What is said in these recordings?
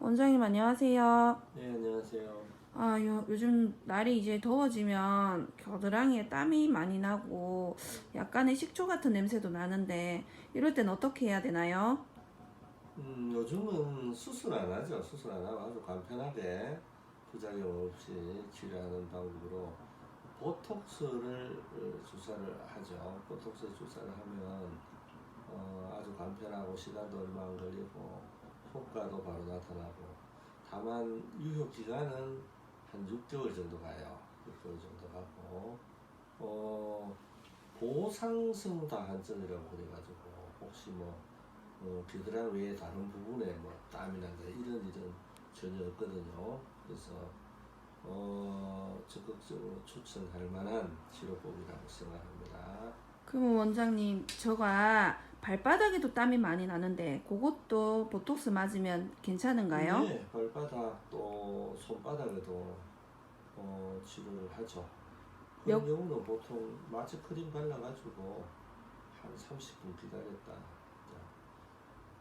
원장님 안녕하세요. 네, 안녕하세요. 아, 요, 요즘 날이 이제 더워지면 겨드랑이에 땀이 많이 나고 약간의 식초 같은 냄새도 나는데 이럴 땐 어떻게 해야 되나요? 음, 요즘은 수술 안 하죠. 수술 안 하고 아주 간편하게 부작용 없이 치료하는 방법으로 보톡스를 어, 주사를 하죠. 보톡스 주사를 하면 어, 아주 간편하고 시간도 얼마 안 걸리고 효과도 바로 나타나고 다만 유효 기간은 한 6개월 정도 가요. 6개월 정도 가고 어, 보상성 다한증이라고 그래가지고 혹시 뭐 어, 겨드랑이 외에 다른 부분에 뭐 땀이 난다 이런 일은 전혀 없거든요. 그래서 어, 적극적으로 추천할 만한 치료법이라고 생각합니다. 그럼 원장님, 저가 발바닥에도 땀이 많이 나는데 그것도 보톡스 맞으면 괜찮은가요? 네, 발바닥 또 손바닥에도 어, 치료를 하죠. 그런 몇- 경우는 보통 마취 크림 발라가지고 한 30분 기다렸다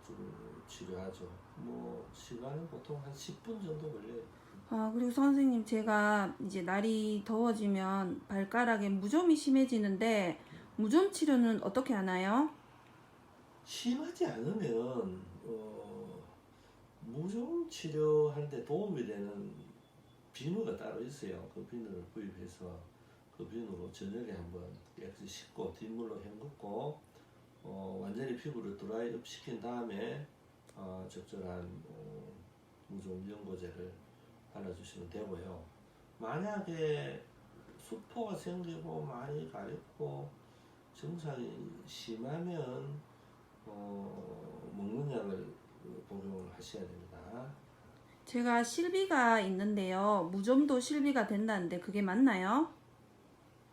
좀 치료하죠. 뭐 시간은 보통 한 10분 정도 걸려요. 아, 그리고 선생님, 제가 이제 날이 더워지면 발가락에 무좀이 심해지는데 무좀 치료는 어떻게 하나요? 심하지 않으면 어, 무좀 치료하는데 도움이 되는 비누가 따로 있어요. 그 비누를 구입해서 그 비누로 저녁에 한번 깨끗이 씻고 뒷물로 헹궜고 어, 완전히 피부를 드라이업 시킨 다음에 어, 적절한 어, 무좀 연고제를 발라주시면 되고요. 만약에 수포가 생기고 많이 가렵고 증상이 심하면 어, 먹는 약을 복용을 하셔야 됩니다. 제가 실비가 있는데요. 무좀도 실비가 된다는데 그게 맞나요?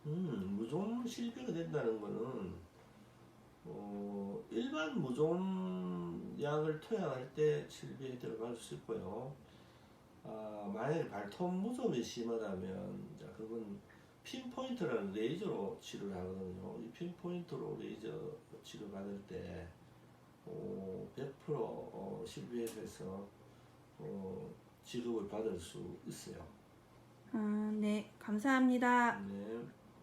음, 무좀 실비가 된다는 거는 어, 일반 무좀 약을 투약할 때 실비에 들어갈 수 있고요. 아, 만약에 발톱 무좀이 심하다면 자, 그건 핀포인트라는 레이저로 치료를 하거든요. 이 핀포인트로 레이저 치료 받을 때 어, 100% 어, 실비에서 어, 지급을 받을 수 있어요. 음, 네, 감사합니다. 네.